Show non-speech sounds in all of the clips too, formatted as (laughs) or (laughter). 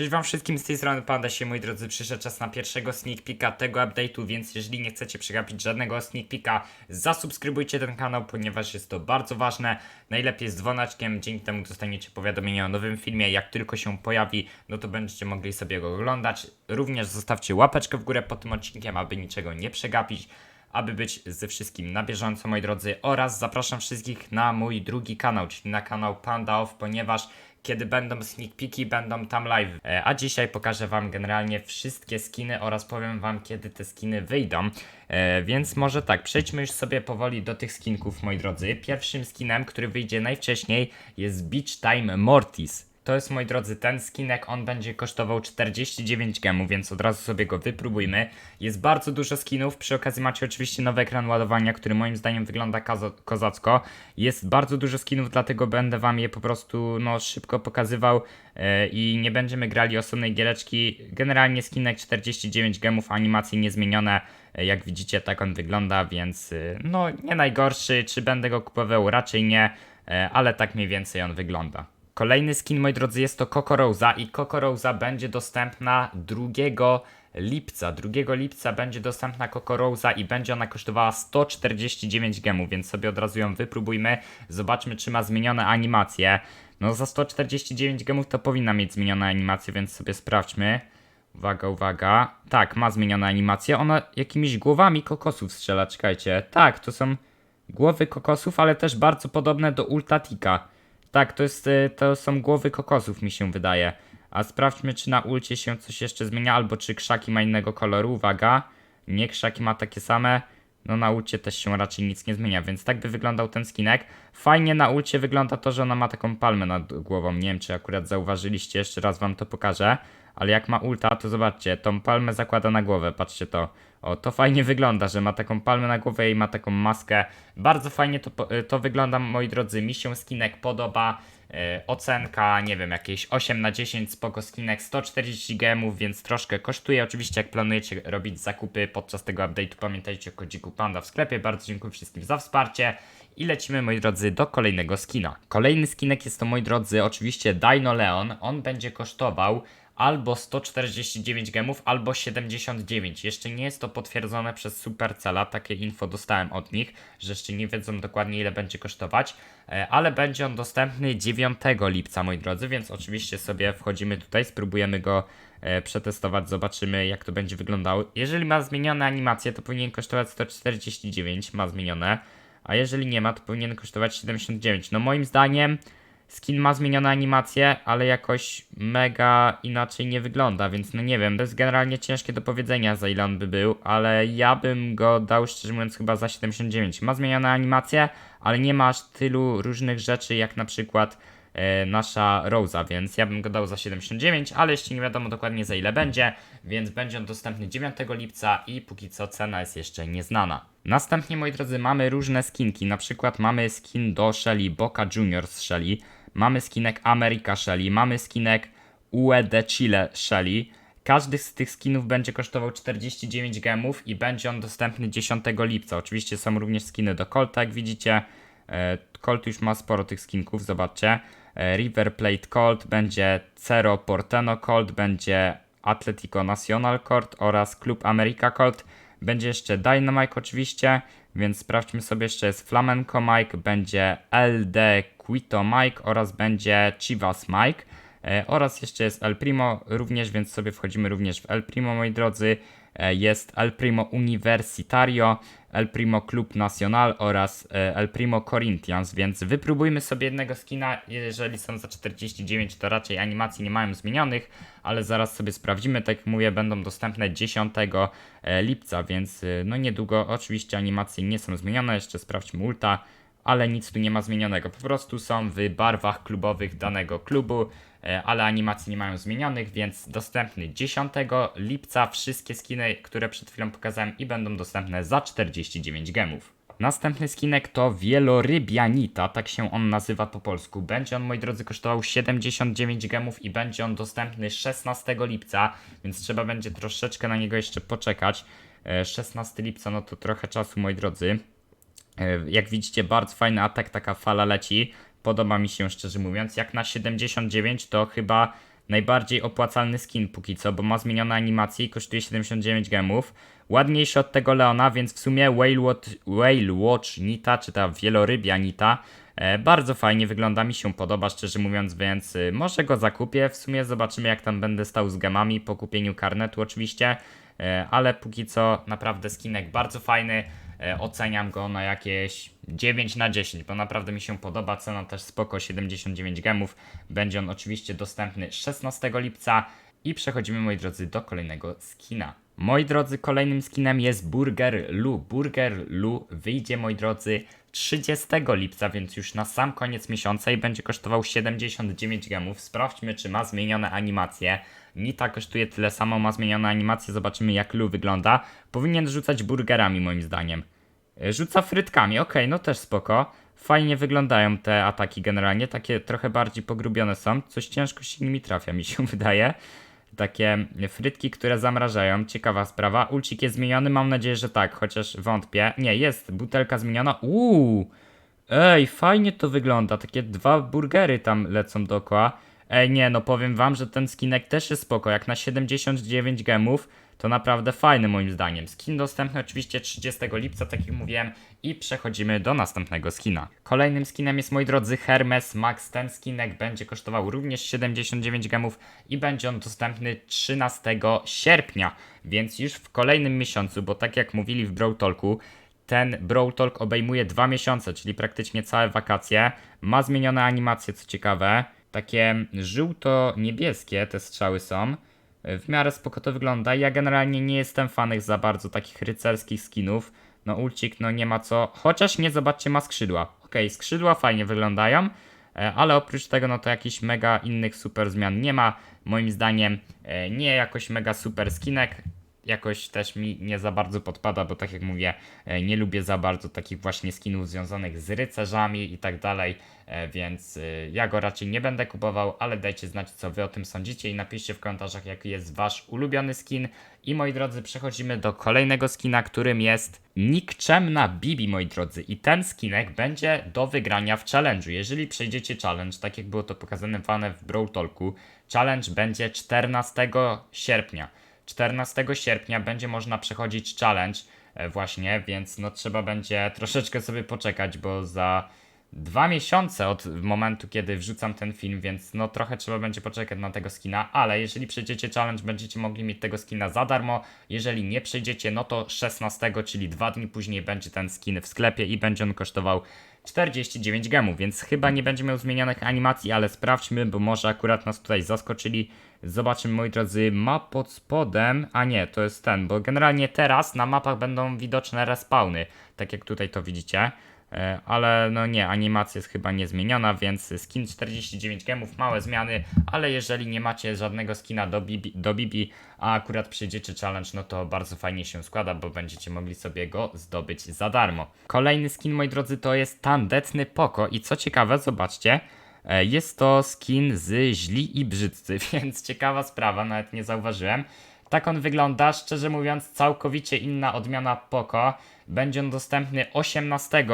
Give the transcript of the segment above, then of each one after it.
Cześć wam wszystkim, z tej strony Panda się, moi drodzy, przyszedł czas na pierwszego sneak peeka tego update'u, więc jeżeli nie chcecie przegapić żadnego sneak peeka, zasubskrybujcie ten kanał, ponieważ jest to bardzo ważne, najlepiej z dzwoneczkiem, dzięki temu dostaniecie powiadomienie o nowym filmie, jak tylko się pojawi, no to będziecie mogli sobie go oglądać, również zostawcie łapeczkę w górę pod tym odcinkiem, aby niczego nie przegapić, aby być ze wszystkim na bieżąco, moi drodzy, oraz zapraszam wszystkich na mój drugi kanał, czyli na kanał Panda Off, ponieważ kiedy będą sneak peeki, będą tam live. E, A dzisiaj pokażę Wam generalnie wszystkie skiny oraz powiem Wam, kiedy te skiny wyjdą. E, Więc może tak, przejdźmy już sobie powoli do tych skinków, moi drodzy. Pierwszym skinem, który wyjdzie najwcześniej, jest Beach Time Mortis. To jest, moi drodzy, ten skinek, on będzie kosztował 49 gemów, więc od razu sobie go wypróbujmy. Jest bardzo dużo skinów, przy okazji macie oczywiście nowy ekran ładowania, który moim zdaniem wygląda kozacko. Jest bardzo dużo skinów, dlatego będę wam je po prostu no, szybko pokazywał e, i nie będziemy grali osobnej giereczki. Generalnie skinek 49 gemów, animacje niezmienione, e, jak widzicie tak on wygląda, więc e, no nie najgorszy, czy będę go kupował, raczej nie, e, ale tak mniej więcej on wygląda. Kolejny skin, moi drodzy, jest to Coco Rosa i Coco Rosa będzie dostępna 2 lipca. 2 lipca będzie dostępna Coco Rosa i będzie ona kosztowała 149 gemów, więc sobie od razu ją wypróbujmy. Zobaczmy, czy ma zmienione animacje. No za 149 gemów to powinna mieć zmienione animacje, więc sobie sprawdźmy. Uwaga, uwaga. Tak, ma zmienione animacje. Ona jakimiś głowami kokosów strzela, czekajcie. Tak, to są głowy kokosów, ale też bardzo podobne do Ultatika. Tak, to, jest, y, to są głowy kokosów, mi się wydaje. A sprawdźmy, czy na ulcie się coś jeszcze zmienia, albo czy krzaki ma innego koloru. Uwaga, nie krzaki ma takie same. No na ulcie też się raczej nic nie zmienia, więc tak by wyglądał ten skinek. Fajnie na ulcie wygląda to, że ona ma taką palmę nad głową. Nie wiem, czy akurat zauważyliście, jeszcze raz wam to pokażę. Ale jak ma ulta, to zobaczcie, tą palmę zakłada na głowę, patrzcie to. O, to fajnie wygląda, że ma taką palmę na głowie i ma taką maskę. Bardzo fajnie to, to wygląda, moi drodzy. Mi się skinek podoba. E, ocenka, nie wiem, jakieś 8 na 10, spoko skinek, 140 gemów, więc troszkę kosztuje. Oczywiście, jak planujecie robić zakupy podczas tego update'u, pamiętajcie o kodziku Panda w sklepie. Bardzo dziękuję wszystkim za wsparcie. I lecimy, moi drodzy, do kolejnego skina. Kolejny skinek jest to, moi drodzy, oczywiście Dino Leon. On będzie kosztował albo 149 gemów, albo 79. Jeszcze nie jest to potwierdzone przez Supercella, takie info dostałem od nich, że jeszcze nie wiedzą dokładnie ile będzie kosztować, e, ale będzie on dostępny 9 lipca, moi drodzy, więc oczywiście sobie wchodzimy tutaj, spróbujemy go e, przetestować, zobaczymy jak to będzie wyglądało. Jeżeli ma zmienione animacje, to powinien kosztować 149, ma zmienione, a jeżeli nie ma, to powinien kosztować 79. No moim zdaniem skin ma zmienione animacje, ale jakoś mega inaczej nie wygląda, więc no nie wiem, to jest generalnie ciężkie do powiedzenia za ile on by był, ale ja bym go dał szczerze mówiąc chyba za 79. Ma zmienione animacje, ale nie ma aż tylu różnych rzeczy jak na przykład e, nasza Rosa, więc ja bym go dał za 79, ale jeszcze nie wiadomo dokładnie za ile będzie, więc będzie on dostępny 9 lipca i póki co cena jest jeszcze nieznana. Następnie, moi drodzy, mamy różne skinki, na przykład mamy skin do Shelly Boca Juniors Shelly, mamy skinek America Shelly, mamy skinek UE de Chile Shelly. Każdy z tych skinów będzie kosztował 49 gemów i będzie on dostępny 10 lipca. Oczywiście są również skiny do Colta, jak widzicie. E, Colt już ma sporo tych skinków, zobaczcie. E, River Plate Colt, będzie Cero Porteno Colt, będzie Atletico Nacional Colt oraz Club America Colt. Będzie jeszcze Dynamite oczywiście, więc sprawdźmy sobie jeszcze jest Flamenco Mike, będzie LD Quito Mike oraz będzie Chivas Mike. E, oraz jeszcze jest El Primo również, więc sobie wchodzimy również w El Primo, moi drodzy. E, jest El Primo Universitario, El Primo Club Nacional oraz e, El Primo Corinthians, więc wypróbujmy sobie jednego skina. Jeżeli są za 49, to raczej animacji nie mają zmienionych, ale zaraz sobie sprawdzimy. Tak jak mówię, będą dostępne 10 e, lipca, więc e, no niedługo oczywiście animacje nie są zmienione. Jeszcze sprawdźmy ulta ale nic tu nie ma zmienionego. Po prostu są w barwach klubowych danego klubu, ale animacji nie mają zmienionych, więc dostępny 10 lipca wszystkie skiny, które przed chwilą pokazałem i będą dostępne za 49 gemów. Następny skinek to Wielorybianita, tak się on nazywa po polsku. Będzie on, moi drodzy, kosztował 79 gemów i będzie on dostępny 16 lipca, więc trzeba będzie troszeczkę na niego jeszcze poczekać. E, 16 lipca, no to trochę czasu, moi drodzy. E, Jak widzicie, bardzo fajny atak, taka fala leci. Podoba mi się szczerze mówiąc. Jak na 79 to chyba najbardziej opłacalny skin póki co, bo ma zmienione animacje i kosztuje 79 gemów. Ładniejszy od tego Leona, więc w sumie Whale Watch, Whale Watch Nita, czy ta wielorybia Nita, e, bardzo fajnie wygląda, mi się podoba, szczerze mówiąc, więc y, może go zakupię. W sumie zobaczymy, jak tam będę stał z gemami po kupieniu karnetu oczywiście, e, ale póki co naprawdę skinek bardzo fajny. E, oceniam go na jakieś 9 na 10, bo naprawdę mi się podoba. Cena też spoko, 79 gemów. Będzie on oczywiście dostępny 16 lipca. I przechodzimy, moi drodzy, do kolejnego skina. Moi drodzy, kolejnym skinem jest Burger Lu. Burger Lu wyjdzie, moi drodzy, 30 lipca, więc już na sam koniec miesiąca i będzie kosztował 79 gemów. Sprawdźmy, czy ma zmienione animacje. Nita kosztuje tyle samo, ma zmienione animacje, zobaczymy jak Lu wygląda. Powinien rzucać burgerami, moim zdaniem. E, Rzuca frytkami, okej, no też spoko. Fajnie wyglądają te ataki generalnie, takie trochę bardziej pogrubione są. Coś ciężko się nimi trafia, mi się (laughs) wydaje. Takie frytki, które zamrażają. Ciekawa sprawa. Ulcik jest zmieniony? Mam nadzieję, że tak, chociaż wątpię. Nie, jest butelka zmieniona. Uuu! Ej, fajnie to wygląda. Takie dwa burgery tam lecą dookoła. Ej, nie, no powiem wam, że ten skinek też jest spoko. Jak na 79 gemów, to naprawdę fajny moim zdaniem. Skin dostępny oczywiście 30 lipca, tak jak mówiłem. I przechodzimy do następnego skina. Kolejnym skinem jest, moi drodzy, Hermes Max. Ten skinek będzie kosztował również 79 gemów i będzie on dostępny 13 sierpnia. Więc już w kolejnym miesiącu, bo tak jak mówili w Brawl Talku, ten Brawl Talk obejmuje dwa miesiące, czyli praktycznie całe wakacje. Ma zmienione animacje, co ciekawe. Takie żółto-niebieskie te strzały są. W miarę spoko to wygląda. Ja generalnie nie jestem fanem za bardzo takich rycerskich skinów. No ulcik, no nie ma co. Chociaż nie, zobaczcie, ma skrzydła. Okej, skrzydła fajnie wyglądają. E, Ale oprócz tego, no to jakichś mega innych super zmian nie ma. Moim zdaniem e, nie jakoś mega super skinek jakoś też mi nie za bardzo podpada, bo tak jak mówię, e, nie lubię za bardzo takich właśnie skinów związanych z rycerzami i tak dalej, e, więc e, ja go raczej nie będę kupował, ale dajcie znać co wy o tym sądzicie i napiszcie w komentarzach jaki jest wasz ulubiony skin. I moi drodzy, przechodzimy do kolejnego skina, którym jest Nikczemna Bibi, moi drodzy. I ten skinek będzie do wygrania w challenge'u. Jeżeli przejdziecie challenge, tak jak było to pokazane w Brawl Talku, challenge będzie 14 sierpnia. 14 sierpnia będzie można przechodzić challenge e, właśnie, więc no trzeba będzie troszeczkę sobie poczekać, bo za dwa miesiące od momentu, kiedy wrzucam ten film, więc no trochę trzeba będzie poczekać na tego skina, ale jeżeli przejdziecie challenge, będziecie mogli mieć tego skina za darmo. Jeżeli nie przejdziecie, no to 16, czyli dwa dni później będzie ten skin w sklepie i będzie on kosztował 49 gemów, więc chyba nie będzie miał zmienionych animacji, ale sprawdźmy, bo może akurat nas tutaj zaskoczyli. Zobaczymy, moi drodzy, ma pod spodem, a nie, to jest ten, bo generalnie teraz na mapach będą widoczne respawny, tak jak tutaj to widzicie. E, Ale no nie, animacja jest chyba niezmieniona, więc skin 49 gemów, małe zmiany, ale jeżeli nie macie żadnego skina do Bibi, do Bibi, a akurat przyjdziecie challenge, no to bardzo fajnie się składa, bo będziecie mogli sobie go zdobyć za darmo. Kolejny skin, moi drodzy, to jest tandetny Poko i co ciekawe, zobaczcie, jest to skin z źli i brzydcy, (laughs) więc ciekawa sprawa, nawet nie zauważyłem. Tak on wygląda, szczerze mówiąc, całkowicie inna odmiana Poco. Będzie on dostępny 18,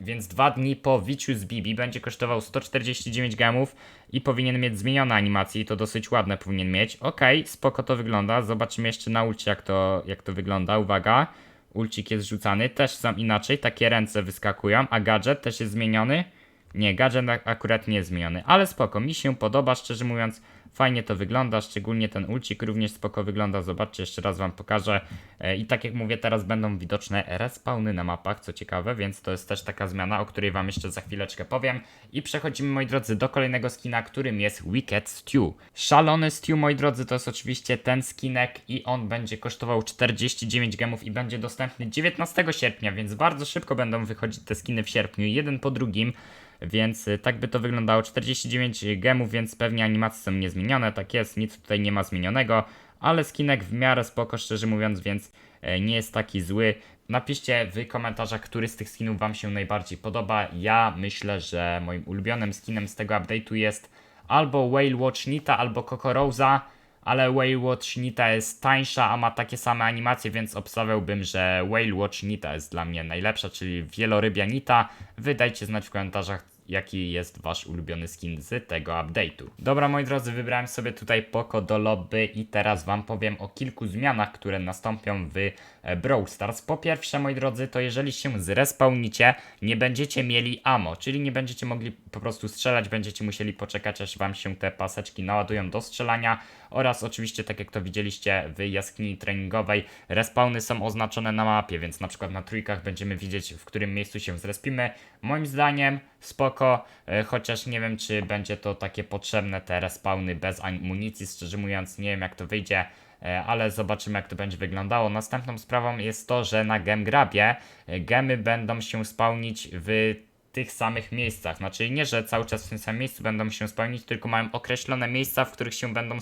więc dwa dni po wiciu z Bibi będzie kosztował 149 gemów i powinien mieć zmienione animacje i to dosyć ładne powinien mieć. Okej, spoko to wygląda. Zobaczymy jeszcze na ulcie jak to, jak to wygląda. Uwaga, ulcik jest rzucany, też są inaczej, takie ręce wyskakują, a gadżet też jest zmieniony. Nie, gadżet ak- akurat nie jest zmieniony, ale spoko, mi się podoba, szczerze mówiąc, fajnie to wygląda, szczególnie ten ulcik również spoko wygląda, zobaczcie, jeszcze raz wam pokażę. E, I tak jak mówię, teraz będą widoczne respawny na mapach, co ciekawe, więc to jest też taka zmiana, o której wam jeszcze za chwileczkę powiem. I przechodzimy, moi drodzy, do kolejnego skina, którym jest Wicked Stew. Szalony Stew, moi drodzy, to jest oczywiście ten skinek i on będzie kosztował 49 gemów i będzie dostępny 19 sierpnia, więc bardzo szybko będą wychodzić te skiny w sierpniu, jeden po drugim. Więc y, tak by to wyglądało. 49 gemów, więc pewnie animacje są niezmienione. Tak jest, nic tutaj nie ma zmienionego. Ale skinek w miarę spoko, szczerze mówiąc, więc e, nie jest taki zły. Napiszcie w komentarzach, który z tych skinów Wam się najbardziej podoba. Ja myślę, że moim ulubionym skinem z tego update'u jest albo Whale Watch Nita, albo Coco Rosa ale Whale Watch Nita jest tańsza, a ma takie same animacje, więc obstawiałbym, że Whale Watch Nita jest dla mnie najlepsza, czyli wielorybia Nita. Wy dajcie znać w komentarzach, jaki jest wasz ulubiony skin z tego update'u. Dobra, moi drodzy, wybrałem sobie tutaj Poco do lobby i teraz wam powiem o kilku zmianach, które nastąpią w Brawl Stars. Po pierwsze, moi drodzy, to jeżeli się zrespawnicie, nie będziecie mieli ammo, czyli nie będziecie mogli po prostu strzelać, będziecie musieli poczekać, aż wam się te paseczki naładują do strzelania oraz oczywiście, tak jak to widzieliście w jaskini treningowej, respawny są oznaczone na mapie, więc na przykład na trójkach będziemy widzieć, w którym miejscu się zrespimy. Moim zdaniem spoko, e, chociaż nie wiem, czy będzie to takie potrzebne, te respawny bez amunicji, szczerze mówiąc, nie wiem jak to wyjdzie. E, ale zobaczymy jak to będzie wyglądało. Następną sprawą jest to, że na Gemgrabie e, gemy będą się spełnić w tych samych miejscach. Znaczy nie, że cały czas w tym samym miejscu będą się spełnić, tylko mają określone miejsca, w których się będą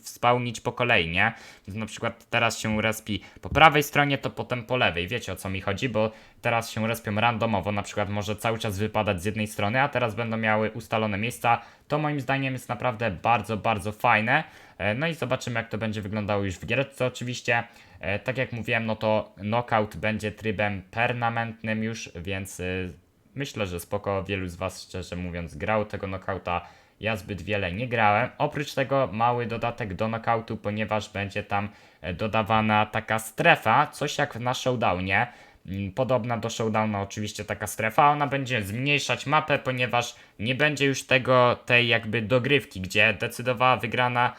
spełnić po kolei, nie? Więc na przykład teraz się respi po prawej stronie, to potem po lewej. Wiecie o co mi chodzi, bo teraz się respią randomowo, na przykład może cały czas wypadać z jednej strony, a teraz będą miały ustalone miejsca. To moim zdaniem jest naprawdę bardzo, bardzo fajne. E, No i zobaczymy jak to będzie wyglądało już w gierce oczywiście. E, Tak jak mówiłem, no to knockout będzie trybem permanentnym już, więc y, myślę, że spoko. Wielu z Was, szczerze mówiąc, grał tego knockouta. Ja zbyt wiele nie grałem. Oprócz tego mały dodatek do knockoutu, ponieważ będzie tam e, dodawana taka strefa, coś jak na showdownie. Mm, Podobna do showdowna oczywiście taka strefa, ona będzie zmniejszać mapę, ponieważ nie będzie już tego, tej jakby dogrywki, gdzie decydowała wygrana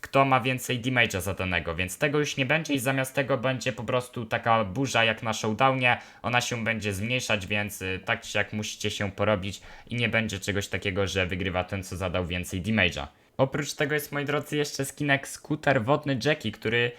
kto ma więcej damage'a zadanego, więc tego już nie będzie i zamiast tego będzie po prostu taka burza jak na showdownie, ona się będzie zmniejszać, więc y, tak czy jak musicie się porobić i nie będzie czegoś takiego, że wygrywa ten co zadał więcej damage'a. Oprócz tego jest moi drodzy jeszcze skinek skuter wodny Jackie, który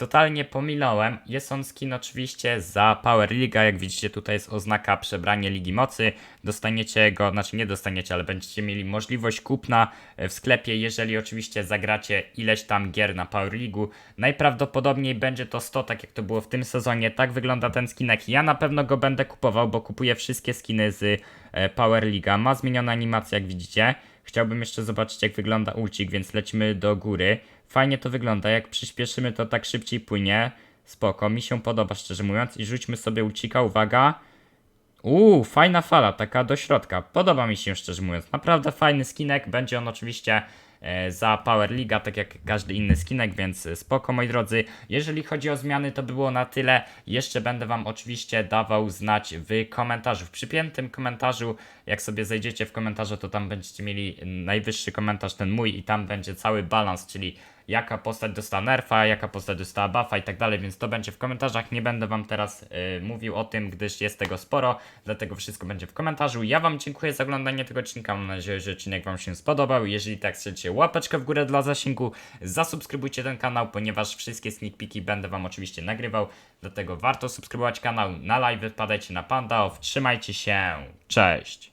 totalnie pomilałem. Jest on skin oczywiście za Power Liga, jak widzicie tutaj jest oznaka przebranie Ligi Mocy. Dostaniecie go, znaczy nie dostaniecie, ale będziecie mieli możliwość kupna e, w sklepie, jeżeli oczywiście zagracie ileś tam gier na Power League'u. Najprawdopodobniej będzie to 100, tak jak to było w tym sezonie. Tak wygląda ten skinek. Ja na pewno go będę kupował, bo kupuję wszystkie skiny z e, Power Liga. Ma zmienione animacje, jak widzicie. Chciałbym jeszcze zobaczyć, jak wygląda ulcik, więc lecimy do góry. Fajnie to wygląda, jak przyspieszymy, to tak szybciej płynie. Spoko, mi się podoba, szczerze mówiąc. I rzućmy sobie ulcika, uwaga. Uuu, fajna fala, taka do środka. Podoba mi się, szczerze mówiąc. Naprawdę fajny skinek. Będzie on oczywiście e, za Power Liga, tak jak każdy inny skinek, więc e, spoko, moi drodzy. Jeżeli chodzi o zmiany, to by było na tyle. Jeszcze będę Wam oczywiście dawał znać w komentarzu, w przypiętym komentarzu. Jak sobie zejdziecie w komentarze, to tam będziecie mieli najwyższy komentarz, ten mój, i tam będzie cały balans, czyli jaka postać dostała nerfa, jaka postać dostała buffa i tak dalej, więc to będzie w komentarzach. Nie będę wam teraz y, mówił o tym, gdyż jest tego sporo, dlatego wszystko będzie w komentarzu. Ja wam dziękuję za oglądanie tego odcinka, mam nadzieję, że odcinek wam się spodobał. Jeżeli tak chcecie łapeczkę w górę dla zasięgu, zasubskrybujcie ten kanał, ponieważ wszystkie sneak peeki będę wam oczywiście nagrywał, dlatego warto subskrybować kanał, na live wpadajcie na Panda, trzymajcie się, cześć!